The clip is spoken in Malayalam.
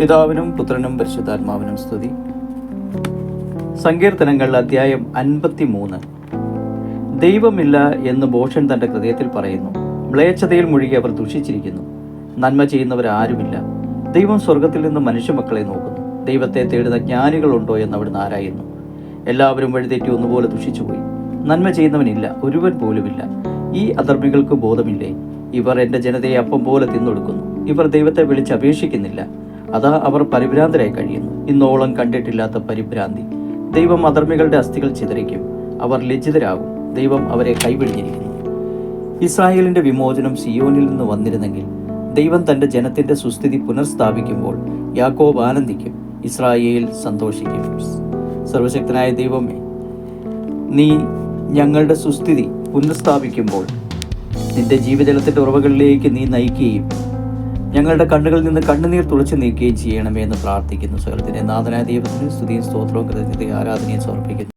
പിതാവിനും പുത്രനും പരിശുദ്ധാത്മാവിനും സ്തുതി. സങ്കീർത്തനങ്ങൾ അധ്യായം അൻപത്തി മൂന്ന് ദൈവമില്ല എന്ന് ബോഷൻ തന്റെ ഹൃദയത്തിൽ പറയുന്നു. മ്ലേച്ഛതയിൽ മുഴുകി അവർ ദുഷിച്ചിരിക്കുന്നു. നന്മ ചെയ്യുന്നവർ ആരുമില്ല. ദൈവം സ്വർഗത്തിൽ നിന്ന് മനുഷ്യമക്കളെ നോക്കുന്നു. ദൈവത്തെ തേടുന്ന ജ്ഞാനികളുണ്ടോ എന്ന് അവിടുന്ന് ആരായുന്നു? എല്ലാവരും വഴിതെറ്റി ഒന്നുപോലെ ദുഷിച്ചുപോയി. നന്മ ചെയ്യുന്നവനില്ല ഒരുവൻ പോലുമില്ല. ഈ അധർമ്മികൾക്ക് ബോധമില്ലേ? ഇവർ എന്റെ ജനതയെ അപ്പം പോലെ തിന്നൊടുക്കുന്നു. ഇവർ ദൈവത്തെ വിളിച്ച് അപേക്ഷിക്കുന്നില്ല. അതാ അവർ പരിഭ്രാന്തരായി കഴിയുന്നു. ഇന്നോളം കണ്ടിട്ടില്ലാത്ത പരിഭ്രാന്തി. ദൈവം അധർമ്മികളുടെ അസ്ഥികൾ ചിതറിക്കും. അവർ ലജ്ജിതരാകും. ദൈവം അവരെ കൈപിടിഞ്ഞിരിക്കുന്നു ഇസ്രായേലിന്റെ വിമോചനം സിയോനിൽ നിന്ന് വന്നിരുന്നെങ്കിൽ ദൈവം തന്റെ ജനത്തിന്റെ സുസ്ഥിതി പുനഃസ്ഥാപിക്കുമ്പോൾ യാക്കോബ് ആനന്ദിക്കും ഇസ്രായേൽ സന്തോഷിക്കും. സർവശക്തനായ ദൈവമേ നീ ഞങ്ങളുടെ സുസ്ഥിതി പുനഃസ്ഥാപിക്കുമ്പോൾ നിന്റെ ജീവജലത്തിന്റെ ഉറവകളിലേക്ക് നീ നയിക്കുകയും ഞങ്ങളുടെ കണ്ണുകളിൽ നിന്ന് കണ്ണുനീർ തുളച്ചു നീക്കുകയും ചെയ്യണമേ എന്ന് പ്രാർത്ഥിക്കുന്നു. സകലത്തിന്റെ നാഥനായ ദൈവത്തിന് സ്തുതിയും സ്തോത്രവും കൃതജ്ഞതയും ആരാധനയും സമർപ്പിക്കുന്നു.